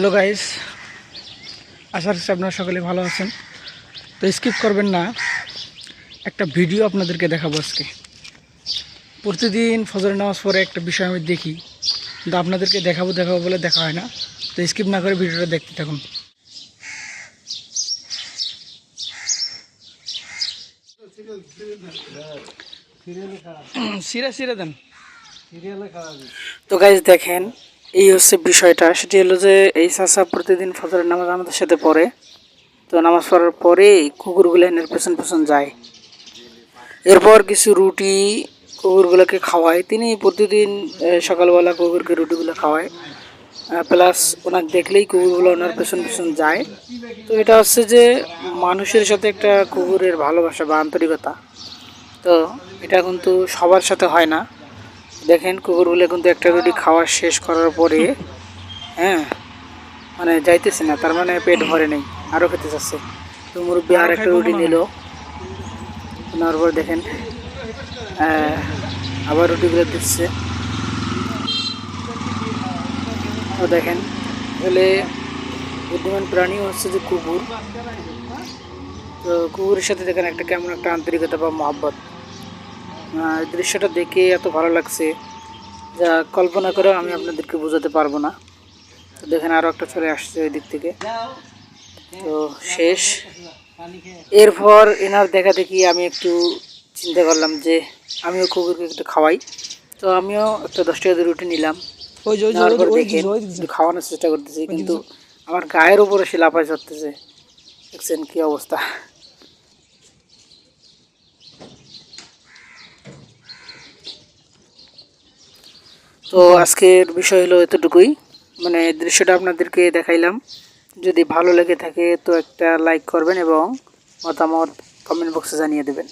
Hello guys আশা করছি আপনারা সকলে ভালো আছেন। তো স্কিপ করবেন না। একটা ভিডিও আপনাদেরকে দেখাবো আজকে। প্রতিদিন ফজরের নামাজ পরে একটা বিষয় আমি দেখি। কিন্তু আপনাদেরকে দেখাবো দেখাবো বলে দেখা হয় না। তো স্কিপ না করে ভিডিওটা দেখতে থাকুন। সিরা সিরা দেন তো গাইজ দেখেন এই হচ্ছে বিষয়টা। সেটি হলো যে এই চাষা প্রতিদিন ফজরের নামাজ আমাদের সাথে পড়ে। তো নামাজ পড়ার পরে কুকুরগুলো এনের পেছন পেছন যায়। এরপর কিছু রুটি কুকুরগুলোকে খাওয়ায়। তিনি প্রতিদিন সকালবেলা কুকুরকে রুটিগুলো খাওয়ায়। প্লাস ওনাকে দেখলেই কুকুরগুলো ওনার পেছন পেছন যায়। তো এটা হচ্ছে যে মানুষের সাথে একটা কুকুরের ভালোবাসা বা আন্তরিকতা। তো এটা কিন্তু সবার সাথে হয় না। দেখেন কুকুরগুলো কিন্তু একটা রুটি খাওয়া শেষ করার পরে হ্যাঁ মানে যাইতেছে না তার মানে পেট ভরে নেই আরও খেতে চাচ্ছে। তো মুরব্বী আর একটা রুটি নিল। নেওয়ার পর দেখেন আবার রুটিগুলো দিচ্ছে। তো দেখেন তাহলে বুদ্ধিমান প্রাণীও হচ্ছে যে কুকুর। তো কুকুরের সাথে দেখেন একটা কেমন একটা আন্তরিকতা বা মহব্বত। দৃশ্যটা দেখে এত ভালো লাগছে যা কল্পনা করেও আমি আপনাদেরকে বোঝাতে পারব না। তো দেখেন আরও একটা চলে আসছে ওই দিক থেকে। তো শেষ। এরপর এনার দেখা দেখি আমি একটু চিন্তা করলাম যে আমিও কুকুরকে একটু খাওয়াই। তো আমিও একটা দশ টাকা রুটি নিলাম। খাওয়ানোর চেষ্টা করতেছি কিন্তু আমার গায়ের উপরে সে লাফাই চড়তেছে। দেখছেন কি অবস্থা? তো আজকের বিষয় হলো এতটুকুই। মানে দৃশ্যটা আপনাদেরকে দেখাইলাম। যদি ভালো লেগে থাকে তো একটা লাইক করবেন এবং মতামত কমেন্ট বক্সে জানিয়ে দেবেন।